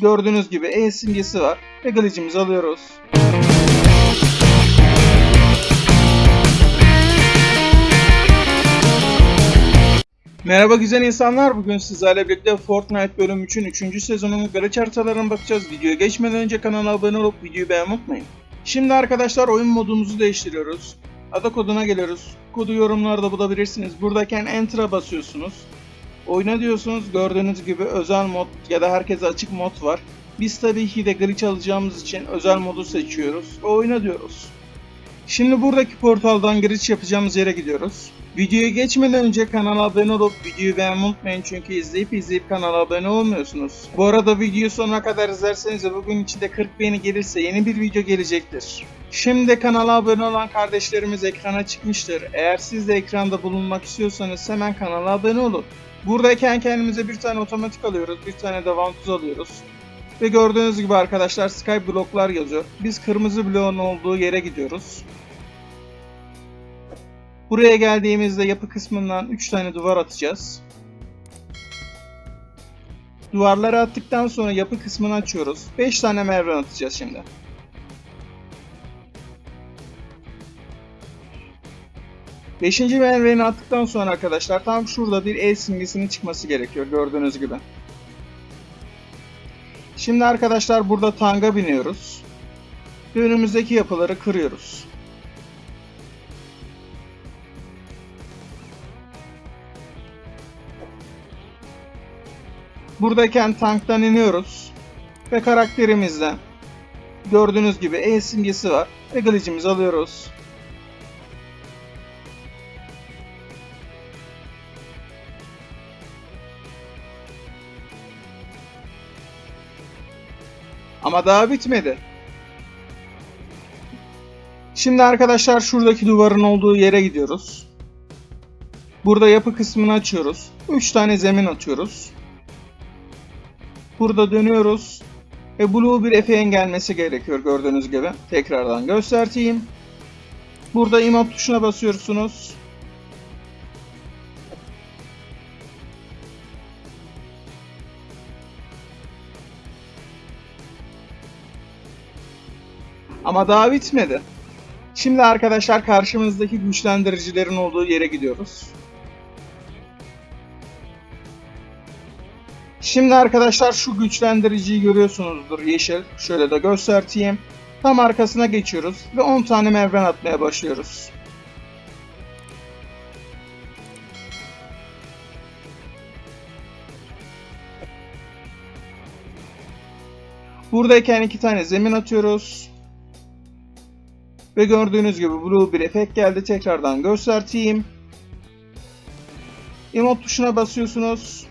Gördüğünüz gibi E simgesi var ve glitch'imizi alıyoruz. Merhaba güzel insanlar. Bugün sizlerle birlikte Fortnite bölüm 3'ün 3. sezonunun glitch haritalarına bakacağız. Videoya geçmeden önce kanala abone olup videoyu beğenmeyi unutmayın. Şimdi arkadaşlar oyun modumuzu değiştiriyoruz. Ada koduna geliyoruz. Kodu yorumlarda bulabilirsiniz. Buradayken Enter'a basıyorsunuz. Oyna diyorsunuz. Gördüğünüz gibi özel mod ya da herkese açık mod var. Biz tabii ki de glitch alacağımız için özel modu seçiyoruz ve oyna diyoruz. Şimdi buradaki portaldan giriş yapacağımız yere gidiyoruz. Videoya geçmeden önce kanala abone olup videoyu beğenmeyi unutmayın çünkü izleyip izleyip kanala abone olmuyorsunuz. Bu arada videoyu sonuna kadar izlerseniz ve bugün içinde 40 beğeni gelirse yeni bir video gelecektir. Şimdi kanala abone olan kardeşlerimiz ekrana çıkmıştır. Eğer siz de ekranda bulunmak istiyorsanız hemen kanala abone olun. Buradayken kendimize bir tane otomatik alıyoruz, bir tane de vantuz alıyoruz. Ve gördüğünüz gibi arkadaşlar Skyblock'lar yazıyor. Biz kırmızı bloğun olduğu yere gidiyoruz. Buraya geldiğimizde yapı kısmından 3 tane duvar atacağız. Duvarları attıktan sonra yapı kısmını açıyoruz. 5 tane merdiven atacağız şimdi. Beşinci merdiveni attıktan sonra arkadaşlar tam şurada bir el simgesinin çıkması gerekiyor gördüğünüz gibi. Şimdi arkadaşlar burada tanga biniyoruz. Önümüzdeki yapıları kırıyoruz. Buradayken tanktan iniyoruz. Ve karakterimizden gördüğünüz gibi E simgesi var. Ve glitch'imizi alıyoruz. Ama daha bitmedi. Şimdi arkadaşlar şuradaki duvarın olduğu yere gidiyoruz. Burada yapı kısmını açıyoruz. 3 tane zemin atıyoruz. Burada dönüyoruz. Ve Blue bir efeğin gelmesi gerekiyor gördüğünüz gibi. Tekrardan göstereyim. Burada emote tuşuna basıyorsunuz. Ama daha bitmedi. Şimdi arkadaşlar karşımızdaki güçlendiricilerin olduğu yere gidiyoruz. Şimdi arkadaşlar şu güçlendiriciyi görüyorsunuzdur yeşil. Şöyle de göstereyim. Tam arkasına geçiyoruz ve 10 tane merdiven atmaya başlıyoruz. Buradayken iki tane zemin atıyoruz. Ve gördüğünüz gibi blue bir efekt geldi. Tekrardan göstereyim. Emote tuşuna basıyorsunuz.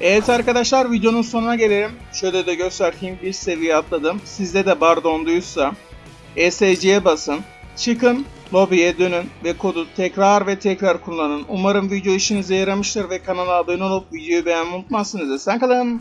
Evet arkadaşlar videonun sonuna gelelim. Şöyle de göstereyim bir seviye atladım. Sizde de bar donduysa ESC'ye basın. Çıkın, lobiye dönün ve kodu tekrar ve tekrar kullanın. Umarım video işinize yaramıştır ve kanala abone olup videoyu beğenmeyi unutmazsınız. Sen kalın.